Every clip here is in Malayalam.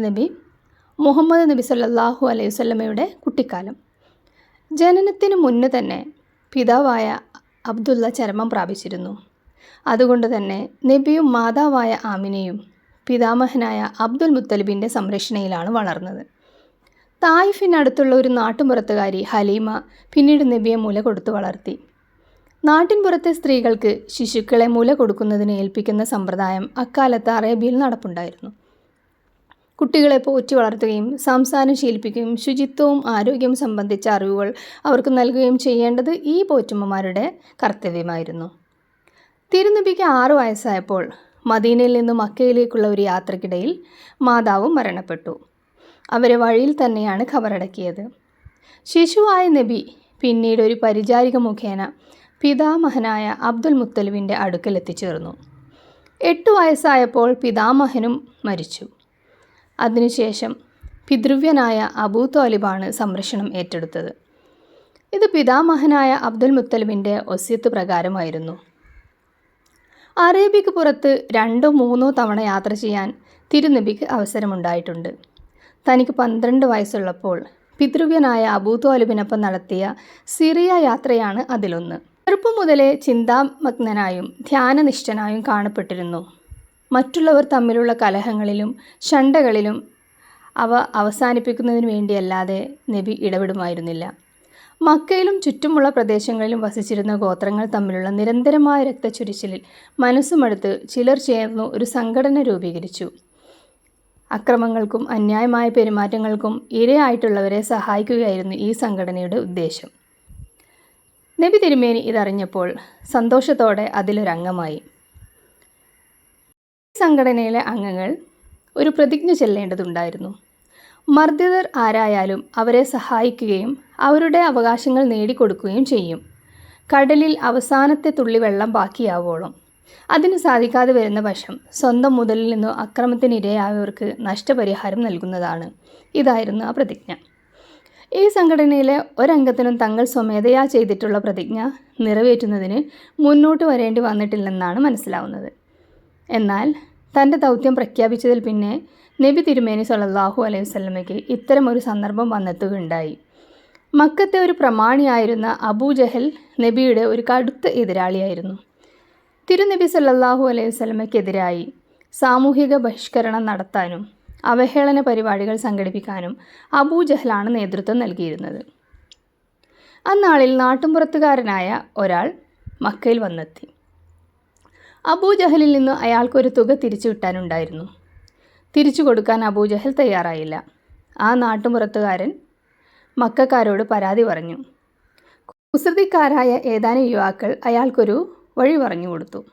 നബി മുഹമ്മദ് നബി സല്ലാഹു അലൈഹി വസല്ലമയുടെ കുട്ടിക്കാലം. ജനനത്തിന് മുന്നേ തന്നെ പിതാവായ അബ്ദുള്ള ചരമം പ്രാപിച്ചിരുന്നു. അതുകൊണ്ട് തന്നെ നബിയും മാതാവായ ആമിനയും പിതാമഹനായ അബ്ദുൽ മുത്തലിബിന്റെ സംരക്ഷണയിലാണ് വളർന്നത്. തായിഫിനടുത്തുള്ള ഒരു നാട്ടുമ്പുറത്തുകാരി ഹലീമ പിന്നീട് നബിയെ മുല കൊടുത്തു വളർത്തി. നാട്ടിൻപുറത്തെ സ്ത്രീകൾക്ക് ശിശുക്കളെ മുല കൊടുക്കുന്നതിന് ഏൽപ്പിക്കുന്ന സമ്പ്രദായം അക്കാലത്ത് അറേബ്യയിൽ നടപ്പുണ്ടായിരുന്നു. കുട്ടികളെ പോറ്റി വളർത്തുകയും സംസാരം ശീലിപ്പിക്കുകയും ശുചിത്വവും ആരോഗ്യവും സംബന്ധിച്ച അറിവുകൾ അവർക്ക് നൽകുകയും ചെയ്യേണ്ടത് ഈ പോറ്റുമ്മമാരുടെ കർത്തവ്യമായിരുന്നു. തിരുനബിക്ക് ആറു വയസ്സായപ്പോൾ മദീനയിൽ നിന്നും മക്കയിലേക്കുള്ള ഒരു യാത്രക്കിടയിൽ മാതാവും മരണപ്പെട്ടു. അവരെ വഴിയിൽ തന്നെയാണ് ഖബറടക്കിയത് ശിശുവായ നബി പിന്നീട് ഒരു പരിചാരിക മുഖേന പിതാമഹനായ അബ്ദുൽ മുത്തലിബിന്റെ അടുക്കൽ എത്തിച്ചേർന്നു. എട്ട് വയസ്സായപ്പോൾ പിതാമഹനും മരിച്ചു. അതിനുശേഷം പിതൃവ്യനായ അബൂ തോലിബാണ് സംരക്ഷണം ഏറ്റെടുത്തത്. ഇത് പിതാമഹനായ അബ്ദുൽ മുത്തലിബിന്റെ ഒസ്യത്ത് പ്രകാരമായിരുന്നു. അറേബ്യക്ക് പുറത്ത് രണ്ടോ മൂന്നോ തവണ യാത്ര ചെയ്യാൻ തിരുനബിക്ക് അവസരമുണ്ടായിട്ടുണ്ട്. തനിക്ക് പന്ത്രണ്ട് വയസ്സുള്ളപ്പോൾ പിതൃവ്യനായ അബൂ തോലിബിനൊപ്പം നടത്തിയ സിറിയ യാത്രയാണ് അതിലൊന്ന്. ചെറുപ്പം മുതലേ ചിന്താമഗ്നനായും ധ്യാനനിഷ്ഠനായും കാണപ്പെട്ടിരുന്നു. മറ്റുള്ളവർ തമ്മിലുള്ള കലഹങ്ങളിലും ഷണ്ടകളിലും അവ അവസാനിപ്പിക്കുന്നതിന് വേണ്ടിയല്ലാതെ നബി ഇടപെടുമായിരുന്നില്ല. മക്കയിലും ചുറ്റുമുള്ള പ്രദേശങ്ങളിലും വസിച്ചിരുന്ന ഗോത്രങ്ങൾ തമ്മിലുള്ള നിരന്തരമായ രക്തച്ചൊരിച്ചിലിൽ മനസ്സുമടുത്ത് ചിലർ ചേർന്നു ഒരു സംഘടന രൂപീകരിച്ചു. അക്രമങ്ങൾക്കും അന്യായമായ പെരുമാറ്റങ്ങൾക്കും ഇരയായിട്ടുള്ളവരെ സഹായിക്കുകയായിരുന്നു ഈ സംഘടനയുടെ ഉദ്ദേശം. നബി തിരുമേനി ഇതറിഞ്ഞപ്പോൾ സന്തോഷത്തോടെ അതിലൊരംഗമായി. സംഘടനയിലെ അംഗങ്ങൾ ഒരു പ്രതിജ്ഞ ചെല്ലേണ്ടതുണ്ടായിരുന്നു. മർദ്ദിതർ ആരായാലും അവരെ സഹായിക്കുകയും അവരുടെ അവകാശങ്ങൾ നേടിക്കൊടുക്കുകയും ചെയ്യും. കടലിൽ അവസാനത്തെ തുള്ളി വെള്ളം ബാക്കിയാവോളം. അതിന് സാധിക്കാതെ വരുന്ന പക്ഷം സ്വന്തം മുതലിൽ നിന്നോ അക്രമത്തിനിരയായവർക്ക് നഷ്ടപരിഹാരം നൽകുന്നതാണ്. ഇതായിരുന്നു ആ പ്രതിജ്ഞ. ഈ സംഘടനയിലെ ഒരംഗത്തിനും തങ്ങൾ സ്വമേധയാ ചെയ്തിട്ടുള്ള പ്രതിജ്ഞ നിറവേറ്റുന്നതിന് മുന്നോട്ട് വരേണ്ടി വന്നിട്ടില്ലെന്നാണ് മനസ്സിലാവുന്നത്. എന്നാൽ തന്റെ ദൗത്യം പ്രഖ്യാപിച്ചതിൽ പിന്നെ നബി തിരുമേനി സല്ലല്ലാഹു അലൈഹി വസല്ലമയ്ക്ക് ഇത്തരം ഒരു സന്ദർഭം വന്നെത്തുകയുണ്ടായി. മക്കത്തെ ഒരു പ്രമാണിയായിരുന്ന അബൂ ജഹൽ നബിയുടെ ഒരു കടുത്ത എതിരാളിയായിരുന്നു. തിരുനബി സല്ലാഹു അലൈഹി വസ്ലമയ്ക്കെതിരായി സാമൂഹിക ബഹിഷ്കരണം നടത്താനും അവഹേളന പരിപാടികൾ സംഘടിപ്പിക്കാനും അബൂ ജഹലാണ് നേതൃത്വം നൽകിയിരുന്നത്. അന്നാളിൽ നാട്ടുമ്പുറത്തുകാരനായ ഒരാൾ മക്കയിൽ വന്നെത്തി. അബൂജഹലിൽ നിന്ന് അയാൾക്കൊരു തുക തിരിച്ചു കിട്ടാനുണ്ടായിരുന്നു തിരിച്ചു കൊടുക്കാൻ അബൂജഹൽ തയ്യാറായില്ല. ആ നാട്ടുമുറത്തുകാരൻ മക്കാരോട് പരാതി പറഞ്ഞു. കുസൃതിക്കാരായ ഏതാനും യുവാക്കൾ അയാൾക്കൊരു വഴി പറഞ്ഞു കൊടുത്തു.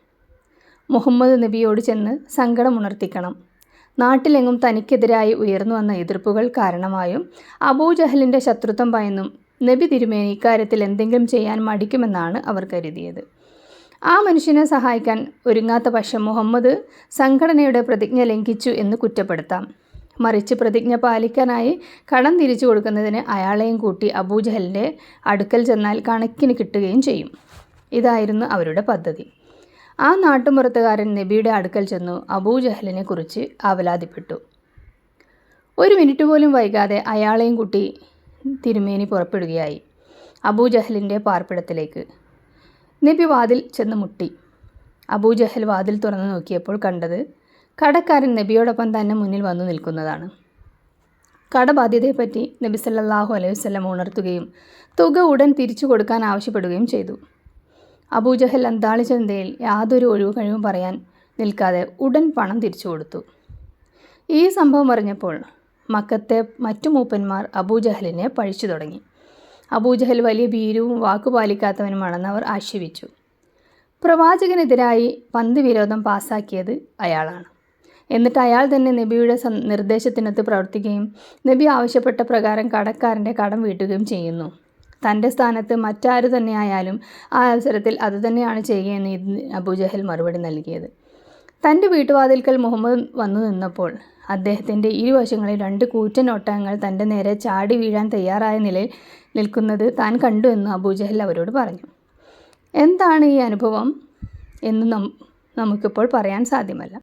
മുഹമ്മദ് നബിയോട് ചെന്ന് സങ്കടമുണർത്തിക്കണം. നാട്ടിലെങ്ങും തനിക്കെതിരായി ഉയർന്നു വന്ന എതിർപ്പുകൾ കാരണമായും അബൂജഹലിന്റെ ശത്രുത്വം ഭയന്നും നബി തിരുമേനി ഇക്കാര്യത്തിൽ എന്തെങ്കിലും ചെയ്യാൻ മടിക്കുമെന്നാണ് അവർ കരുതിയത്. ആ മനുഷ്യനെ സഹായിക്കാൻ ഒരുങ്ങാത്ത പക്ഷം മുഹമ്മദ് സംഘടനയുടെ പ്രതിജ്ഞ ലംഘിച്ചു എന്ന് കുറ്റപ്പെടുത്താം. മറിച്ച് പ്രതിജ്ഞ പാലിക്കാനായി കടം തിരിച്ചു കൊടുക്കുന്നതിന് അയാളെയും കൂട്ടി അബൂജഹലിന്റെ അടുക്കൽ ചെന്നാൽ കണക്കിന് കിട്ടുകയും ചെയ്യും. ഇതായിരുന്നു അവരുടെ പദ്ധതി. ആ നാട്ടുമ്പുറത്തുകാരൻ നബിയുടെ അടുക്കൽ ചെന്നു അബൂജഹലിനെ കുറിച്ച് ആവലാതിപ്പെട്ടു. ഒരു മിനിറ്റ് പോലും വൈകാതെ അയാളെയും കൂട്ടി തിരുമേനി പുറപ്പെടുകയായി. അബൂജഹലിന്റെ പാർപ്പിടത്തിലേക്ക് നബി വാതിൽ ചെന്ന് മുട്ടി. അബൂജഹൽ വാതിൽ തുറന്നു നോക്കിയപ്പോൾ കണ്ടത് കടക്കാരൻ നബിയോടൊപ്പം തന്നെ മുന്നിൽ വന്നു നിൽക്കുന്നതാണ്. കടബാധ്യതയെപ്പറ്റി നബി സല്ലാഹു അലൈഹി വസല്ലം ഉണർത്തുകയും തുക ഉടൻ തിരിച്ചു കൊടുക്കാൻ ആവശ്യപ്പെടുകയും ചെയ്തു. അബൂജഹൽ അന്താളി ചന്തയിൽ യാതൊരു ഒഴിവ് കഴിവും പറയാൻ നിൽക്കാതെ ഉടൻ പണം തിരിച്ചു കൊടുത്തു. ഈ സംഭവം അറിഞ്ഞപ്പോൾ മക്കത്തെ മറ്റു മൂപ്പന്മാർ അബൂജഹലിനെ പഴിച്ചു തുടങ്ങി. അബൂജഹൽ വലിയ ഭീരുവും വാക്കുപാലിക്കാത്തവനുമാണെന്ന് അവർ ആക്ഷേപിച്ചു. പ്രവാചകനെതിരായി പന്ത് വിരോധം പാസാക്കിയത് അയാളാണ്. എന്നിട്ട് അയാൾ തന്നെ നബിയുടെ നിർദ്ദേശത്തിനൊത്ത് പ്രവർത്തിക്കുകയും നബി ആവശ്യപ്പെട്ട പ്രകാരം കടക്കാരന്റെ കടം വീട്ടുകയും ചെയ്യുന്നു. തന്റെ സ്ഥാനത്ത് മറ്റാര് തന്നെയായാലും ആ അവസരത്തിൽ അതുതന്നെയാണ് ചെയ്യുകയെന്ന് അബൂജഹൽ മറുപടി നൽകിയത്. തന്റെ വീട്ടുവാതിൽക്കൽ മുഹമ്മദ് വന്നു നിന്നപ്പോൾ അദ്ദേഹത്തിന്റെ ഇരുവശങ്ങളിൽ രണ്ട് കൂറ്റൻ ഒട്ടകങ്ങൾ തന്റെ നേരെ ചാടി വീഴാൻ തയ്യാറായ നിലയിൽ നിൽക്കുന്നത് താൻ കണ്ടു എന്ന് അബൂജഹൽ അവരോട് പറഞ്ഞു. എന്താണ് ഈ അനുഭവം? എന്ന് നമുക്കിപ്പോൾ പറയാൻ സാധ്യമല്ല.